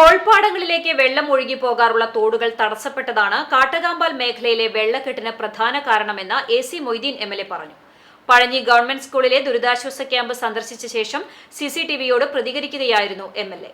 കോൾപ്പാടങ്ങളിലേക്ക് വെള്ളം ഒഴുകി പോകാറുള്ള തോടുകൾ തടസ്സപ്പെട്ടതാണ് കാട്ടകാമ്പാൽ മേഖലയിലെ വെള്ളക്കെട്ടിന് പ്രധാന കാരണമെന്ന് A C Moideen M L A പറഞ്ഞു. പഴഞ്ഞി ഗവൺമെന്റ് സ്കൂളിലെ ദുരിതാശ്വാസ ക്യാമ്പ് സന്ദർശിച്ച ശേഷം സി സി ടി വിയോട് പ്രതികരിക്കുകയായിരുന്നു എം എൽ എ.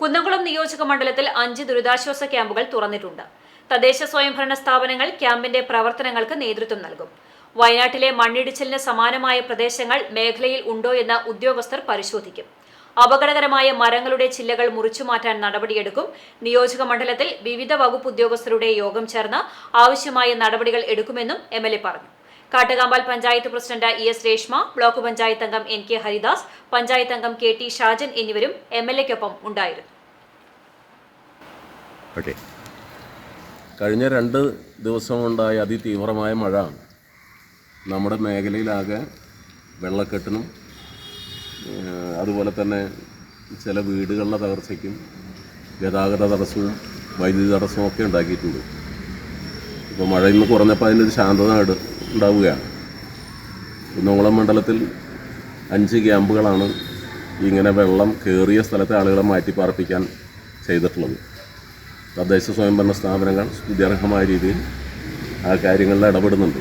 കുന്നംകുളം നിയോജക മണ്ഡലത്തിൽ അഞ്ച് ദുരിതാശ്വാസ ക്യാമ്പുകൾ തുറന്നിട്ടുണ്ട്. തദ്ദേശ സ്വയംഭരണ സ്ഥാപനങ്ങൾ ക്യാമ്പിന്റെ പ്രവർത്തനങ്ങൾക്ക് നേതൃത്വം നൽകും. വയനാട്ടിലെ മണ്ണിടിച്ചിലിന് സമാനമായ പ്രദേശങ്ങൾ മേഖലയിൽ ഉണ്ടോ എന്ന് ഉദ്യോഗസ്ഥർ പരിശോധിക്കും. അപകടകരമായ മരങ്ങളുടെ ചില്ലകൾ മുറിച്ചുമാറ്റാൻ നടപടിയെടുക്കും. നിയോജക മണ്ഡലത്തിൽ വിവിധ വകുപ്പ് ഉദ്യോഗസ്ഥരുടെ യോഗം ചേർന്ന് ആവശ്യമായ നടപടികൾ എടുക്കുമെന്നും എം പറഞ്ഞു. Kattakampal panchayat president E S Reshma block panchayat അംഗം എൻ കെ ഹരിദാസ് പഞ്ചായത്ത് അംഗം കെ ടി ഷാജൻ എന്നിവരും എം എൽ എക്കൊപ്പം ഉണ്ടായിരുന്നു. കഴിഞ്ഞ രണ്ട് ദിവസമുണ്ടായ അതിതീവ്രമായ മഴ നമ്മുടെ മേഖലയിലാകെ വെള്ളക്കെട്ടിനും അതുപോലെ തന്നെ ചില വീടുകളുടെ തകർച്ചയ്ക്കും ഗതാഗത തടസ്സവും വൈദ്യുതി തടസ്സവും ഒക്കെ ഉണ്ടാക്കിയിട്ടുണ്ട്. ഇപ്പോൾ മഴ ഇന്ന് കുറഞ്ഞപ്പോൾ അതിനൊരു ശാന്തത ഉണ്ട്- ഉണ്ടാവുകയാണ്. കുന്നംകുളം മണ്ഡലത്തിൽ അഞ്ച് ക്യാമ്പുകളാണ് ഇങ്ങനെ വെള്ളം കയറിയ സ്ഥലത്തെ ആളുകളെ മാറ്റി പാർപ്പിക്കാൻ ചെയ്തിട്ടുള്ളത്. തദ്ദേശ സ്വയംഭരണ സ്ഥാപനങ്ങൾ വിദ്യാർഹമായ രീതിയിൽ ആ കാര്യങ്ങളിൽ ഇടപെടുന്നുണ്ട്.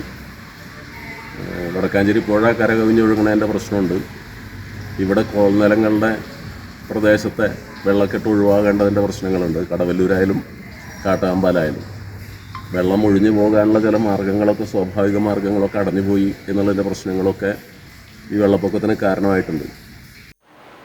വടക്കാഞ്ചേരി പുഴ കരകവിഞ്ഞൊഴുകണതിന്റെ പ്രശ്നമുണ്ട്. ഇവിടെ കോൾനിലങ്ങളുടെ പ്രദേശത്തെ വെള്ളക്കെട്ട് ഒഴിവാകേണ്ടതിന്റെ പ്രശ്നങ്ങളുണ്ട്. കടവല്ലൂരായാലും കാട്ടാമ്പാലായാലും. വെള്ളം ഒഴിഞ്ഞു പോകാനുള്ള ചില മാർഗങ്ങളൊക്കെ സ്വാഭാവിക മാർഗങ്ങളൊക്കെ അടഞ്ഞുപോയി എന്നുള്ളതിന്റെ പ്രശ്നങ്ങളൊക്കെ ഈ വെള്ളപ്പൊക്കത്തിന് കാരണമായിട്ടുണ്ട്.